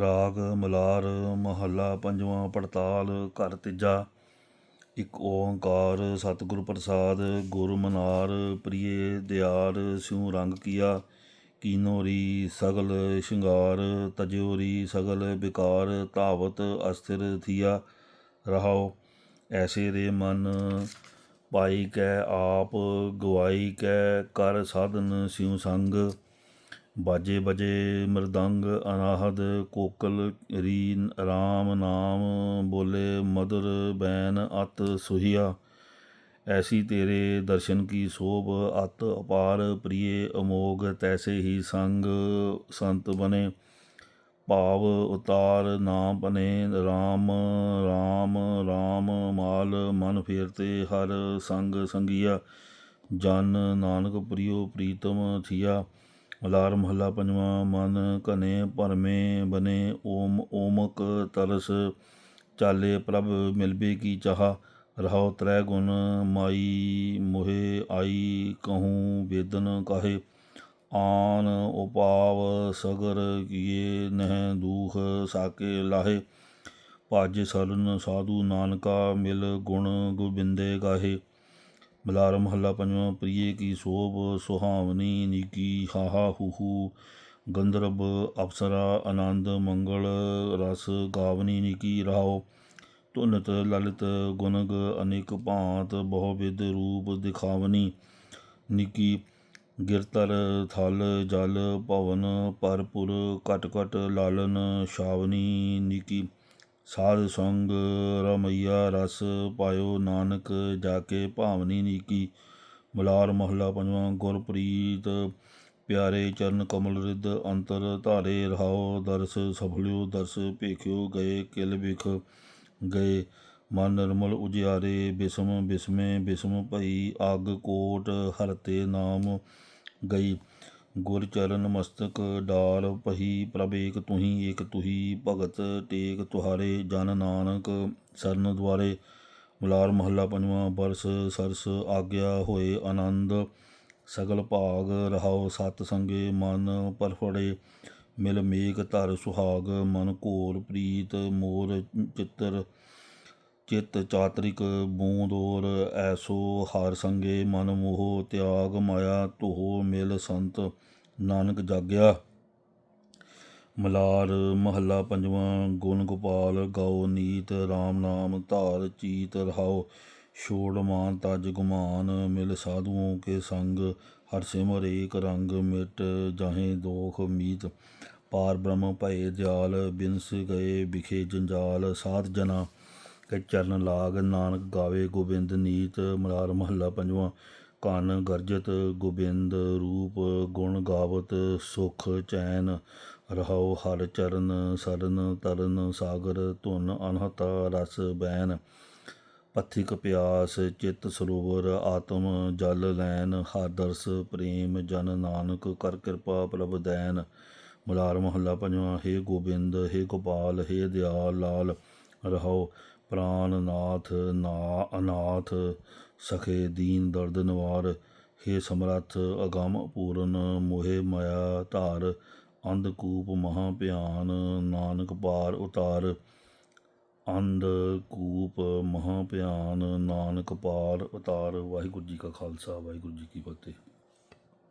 ਰਾਗ, ਮਲਾਰ, ਮਹੱਲਾ, ਪੰਜਵਾਂ, ਪੜਤਾਲ, ਘਰ ਤੀਜਾ, ਇੱਕ ਓੰਕਾਰ, ਸਤਿਗੁਰ ਪ੍ਰਸਾਦ, ਗੁਰ ਮਨਾਰ ਪ੍ਰਿਏ ਦਿਆਰ, ਸਿਉ ਰੰਗ ਕੀਆ, ਕੀਨੋਰੀ, ਸਗਲ ਸ਼ਿੰਗਾਰ, ਤਜੋਰੀ, ਸਗਲ ਵਿਕਾਰ, ਧਾਵਤ, ਅਸਥਿਰ ਥੀਆ, ਰਹਾਓ। ਐਸੇ ਦੇ ਮਨ ਪਾਈ ਕੈ ਆਪ, ਗਵਾਈ ਕੈ ਕਰ ਸਾਧਨ ਸਿਉ ਸੰਗ ਬਾਜੇ ਬਜੇ ਮਰਦੰਗ, ਅਨਾਹਦ, ਕੋਕਲ ਰੀ ਰਾਮ ਨਾਮ, ਬੋਲੇ ਮధుਰ ਬੈਨ, ਅਤ, ਸੁਹੀਆ। ਐਸੀ ਤੇਰੇ ਦਰਸ਼ਨ ਕੀ ਸੋਭ, ਅਤ, ਅਪਾਰ, ਪ੍ਰੀਏ, ਅਮੋਗ, ਤੈਸੇ ਹੀ ਸੰਗ, ਸੰਤ ਬਨੇ। ਭਾਵ, ਉਤਾਰ ਨਾਮ ਬਨੇ RAM RAM RAM ਮਾਲ, ਮਨ ਫੇਰਤੇ, ਹਰ ਸੰਗ ਸੰਗੀਆ। ਜਨ ਨਾਨਕ ਪ੍ਰਿਓ ਪ੍ਰੀਤਮ ਥੀਆ। ਮਲਾਰ ਮਹੱਲਾ ਪੰਜਵਾਂ, ਮਨ ਘਨੇ ਭਰਮੇ ਬਨੇ, ਓਮ, ਓਮਕ ਤਰਸ ਚਾਲੇ, ਪ੍ਰਭ ਮਿਲਬੇ ਕੀ ਚਾਹ, ਰਹਾਉ ਤ੍ਰੈ ਗੁਣ, ਮਾਈ ਮੋਹਿ ਆਈ ਕਹੂੰ ਵੇਦਨ ਕਾਹੇ, ਆਨ ਉਪਾਵ ਸਗਰ ਕੀਏ ਨਹਿ ਦੂਖ ਸਾਕੇ ਲਾਹੇ, ਭਜ ਸਰਨ ਸਾਧੂ ਨਾਨਕਾ ਮਿਲ ਗੁਣ ਗੋਬਿੰਦੇ ਗਾਹੇ। ਮਲਾਰ ਮਹੱਲਾ ਪੰਜਵਾਂ ਪ੍ਰੀਏ ਕੀ ਸੋਭ ਸੁਹਾਵਨੀ ਨਿੱਕੀ, ਹਾਹਾ ਹੂਹੂ ਗੰਧਰਵ, ਅਪਸਰਾ, ਆਨੰਦ, ਮੰਗਲ, ਰਸ, ਗਾਵਨੀ, ਨਿੱਕੀ ਰਹਾਓ ਧੁਨਤ, ਲਲਿਤ, ਗੁਣਗ, ਅਨੇਕ ਭਾਂਤ ਬਹੁ ਵਿਦ ਰੂਪ, ਦਿਖਾਵਨੀ, ਨਿਕੀ ਗਿਰਤਰ ਥਲ, ਜਲ, ਭਵਨ ਪਰਪੁਰ ਘਟ ਘਟ, ਲਾਲਨ, ਸ਼ਾਵਨੀ, ਨਿੱਕੀ। ਸਾਧ ਸੰਗ ਰਮਈਆ ਰਸ ਪਾਇਓ ਨਾਨਕ, ਜਾ ਕੇ ਭਾਵਨੀ ਨੀਕੀ। ਮਲਾਰ ਮਹੱਲਾ ਪੰਜਵਾਂ, ਗੁਰਪ੍ਰੀਤ ਪਿਆਰੇ ਚਰਨ ਕਮਲ ਰਿੱਧ, ਅੰਤਰ ਧਾਰੇ ਰਹਾਓ, ਦਰਸ ਸਫਲਿਓ, ਦਰਸ ਭੇਖਿਓ, ਗਏ ਕਿਲ ਵਿਖ ਗਏ। ਮਨ ਨਿਰਮਲ ਉਜਿਆਰੇ, ਬਿਸਮ ਬਿਸਮੇ, ਬਿਸਮ ਭਈ, ਅਗ ਕੋਟ ਹਰਤੇ ਨਾਮ ਗਈ। ਗੁਰ ਚਰਨ ਮਸਤਕ ਡਾਲ ਪਹੀ ਪ੍ਰਭ ਏਕ ਤੁਹੀ ਏਕ ਤੁਹੀ ਭਗਤ ਟੇਕ ਤੁਹਾਰੇ ਜਨ ਨਾਨਕ ਸਰਨ ਦੁਆਰੇ। ਮਲਾਰ ਮਹੱਲਾ ਪੰਜਵਾਂ, ਬਰਸ ਸਰਸ ਆਗਿਆ ਹੋਏ ਆਨੰਦ, ਸਗਲ ਭਾਗ ਰਹਾਉ ਸਤ ਸੰਗੇ ਮਨ ਪਰਫੜੇ। ਮਿਲ ਮੇਕ ਧਰ ਸੁਹਾਗ, ਮਨ ਘੋਰ ਪ੍ਰੀਤ ਮੋਰ ਚਿੱਤਰ ਚਿਤ ਚਾਤਰਿਕ ਬੂੰਦੋਰ ਐਸੋ ਹਰ ਸੰਗੇ ਮਨ ਮੋਹ ਤਿਆਗ ਮਾਇਆ ਧੋਹ ਮਿਲ ਸੰਤ ਨਾਨਕ ਜਾਗਿਆ। ਮਲਾਰ ਮਹੱਲਾ ਪੰਜਵਾਂ, ਗੁਣ ਗੋਪਾਲ ਗਾਓ ਨੀਤ RAM ਨਾਮ ਧਾਰ ਚੀਤ ਰਹਾਓ। ਛੋੜ ਮਾਨ ਤਜ ਗੁਮਾਨ ਮਿਲ ਸਾਧੂਆਂ ਕੇ ਸੰਗ, ਹਰ ਸਿਮਰ ਏਕ ਰੰਗ ਮਿਟ ਜਾਹੇ ਦੋਖ ਮੀਤ। ਪਾਰ ਬ੍ਰਹਮ ਭਏ ਦਿਆਲ, ਬਿਨਸ ਗਏ ਵਿਖੇ ਜੰਜਾਲ, ਸਾਧ ਜਨਾ ਕੇ ਚਰਨ ਲਾਗ, ਨਾਨਕ ਗਾਵੇ ਗੋਬਿੰਦ, ਨੀਤ ਮਲਾਰ ਮਹੱਲਾ ਪੰਜਵਾਂ। ਕਨ ਗਰਜਤ ਗੋਬਿੰਦ ਰੂਪ, ਗੁਣ ਗਾਵਤ ਸੁਖ ਚੈਨ। ਰਹਾਉ ਹਰ ਚਰਨ ਸਰਨ, ਤਰਨ ਸਾਗਰ ਧੁਨ ਅਨਹਤਾ ਰਸ ਬੈਨ। ਪਥਿਕ ਪਿਆਸ ਚਿਤ ਸਰੋਵਰ, ਆਤਮ ਜਲ ਲੈਨ। ਹਰਦਰਸ ਪ੍ਰੇਮ ਜਨ ਨਾਨਕ ਕਰ ਕਿਰਪਾ ਪ੍ਰਭ ਦੈਨ। ਮਲਾਰ ਮਹੱਲਾ ਪੰਜਵਾਂ, ਹੇ ਗੋਬਿੰਦ, ਹੇ ਗੋਪਾਲ, ਹੇ ਦਿਆਲ ਲਾਲ। ਰਹਾਉ ਪ੍ਰਾਨ ਨਾਥ ਨਾ ਅਨਾਥ, ਸਖੇ ਦੀਨ ਦਰਦ ਨਿਵਾਰ। ਹੇ ਸਮਰੱਥ, ਅਗੰਮ ਪੂਰਨ ਮੋਹਿ ਮਾਇਆ ਧਾਰ। ਅੰਧਕੂਪ ਮਹਾ ਭਿਆਨ, ਨਾਨਕ ਪਾਰ ਉਤਾਰ। ਅੰਧਕੂਪ ਮਹਾ ਭਿਆਨ, ਨਾਨਕ ਪਾਰ ਉਤਾਰ। ਵਾਹਿਗੁਰੂ ਜੀ ਕਾ ਖਾਲਸਾ, ਵਾਹਿਗੁਰੂ ਜੀ ਕੀ ਫਤਿਹ।